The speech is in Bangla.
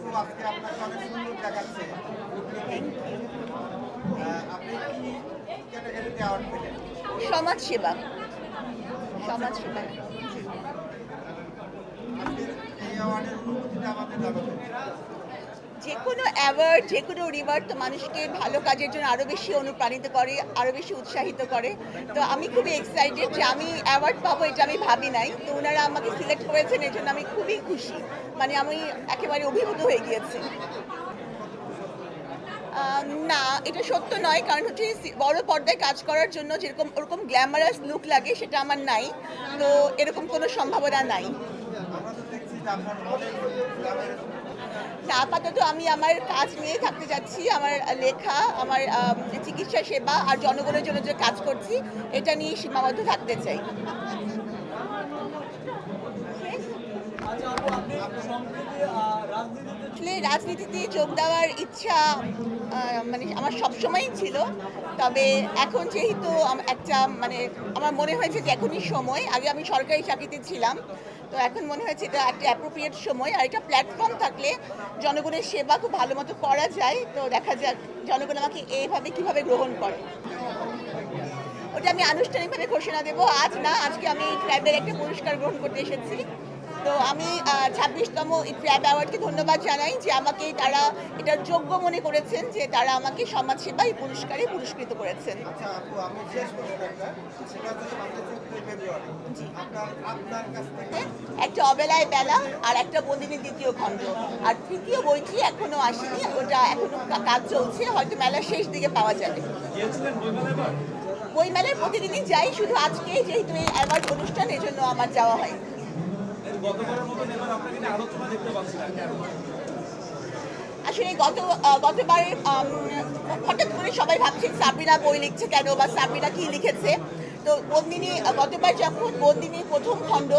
আপু আজকে আপনাকে অনেক সুন্দর দেখাচ্ছে। আপনি কি ক্যাটাগরিতে অ্যাওয়ার্ড পেলেন? সমাজ সেবা সমাজ সেবা আজকের এই অ্যাওয়ার্ডের অনুভূতিটা আমাদের জানাবেন। যে কোনো অ্যাওয়ার্ড যে কোনো রিওয়ার্ড তো মানুষকে ভালো কাজের জন্য আরও বেশি অনুপ্রাণিত করে আরও বেশি উৎসাহিত করে। তো আমি খুবই এক্সাইটেড যে আমি অ্যাওয়ার্ড পাবো এটা আমি ভাবি নাই। তো ওনারা আমাকে সিলেক্ট করেছেন এর জন্য আমি খুবই খুশি। মানে আমি একেবারে অভিভূত হয়ে গিয়েছি। না, এটা সত্য নয়, কারণ হচ্ছে বড় পর্দায় কাজ করার জন্য যেরকম, ওরকম গ্ল্যামারাস লুক লাগে, সেটা আমার নাই। তো এরকম কোনো সম্ভাবনা নাই। আপাতত আমি আমার কাজ নিয়ে থাকতে যাচ্ছি, আমার লেখা, আমার চিকিৎসা সেবা আর জনগণের জন্য যে কাজ করছি, এটা নিয়ে সীমাবদ্ধ থাকতে চাই। আসলে রাজনীতিতে যোগ দেওয়ার ইচ্ছা মানে আমার সবসময়ই ছিল, তবে এখন যেহেতু একটা মানে আমার মনে হয়েছে যে এখনই সময়, আগে আমি সরকারি চাকরিতে ছিলাম তো এখন মনে হয়েছে এটা একটা অ্যাপ্রোপ্রিয়েট সময়, আর এটা প্ল্যাটফর্ম থাকলে জনগণের সেবা খুব ভালো মতো করা যায়। তো দেখা যাক জনগণ আমাকে এইভাবে কীভাবে গ্রহণ করে। ওটা আমি আনুষ্ঠানিকভাবে ঘোষণা দেবো। আজ না, আজকে আমি ট্র্যাবের একটা পুরস্কার গ্রহণ করতে এসেছি। তো আমি ছাব্বিশতম এই ট্র্যাব অ্যাওয়ার্ডকে ধন্যবাদ জানাই যে আমাকে তারা এটার যোগ্য মনে করেছেন যে তারা আমাকে সমাজসেবা এই পুরস্কারে পুরস্কৃত করেছেন। একটা অবেলায় বেলা আর একটা বন্দিনীর দ্বিতীয় খণ্ড। আর তৃতীয় বইটি এখনও আসেনি ওটা এখনও কাজ চলছে হয়তো মেলার শেষ দিকে পাওয়া যাবে। এবার? প্রতিদিনই যাই শুধু আজকে যেহেতু এই অ্যাওয়ার্ড অনুষ্ঠান এজন্য আমার যাওয়া হয় আসলে গত গতবার হঠাৎ করে সবাই ভাবছেন সাবরিনা বই লিখছে কেন বা সাবরিনা কি লিখেছে? তো বন্দিনী গতবার যখন বন্দিনী প্রথম খণ্ড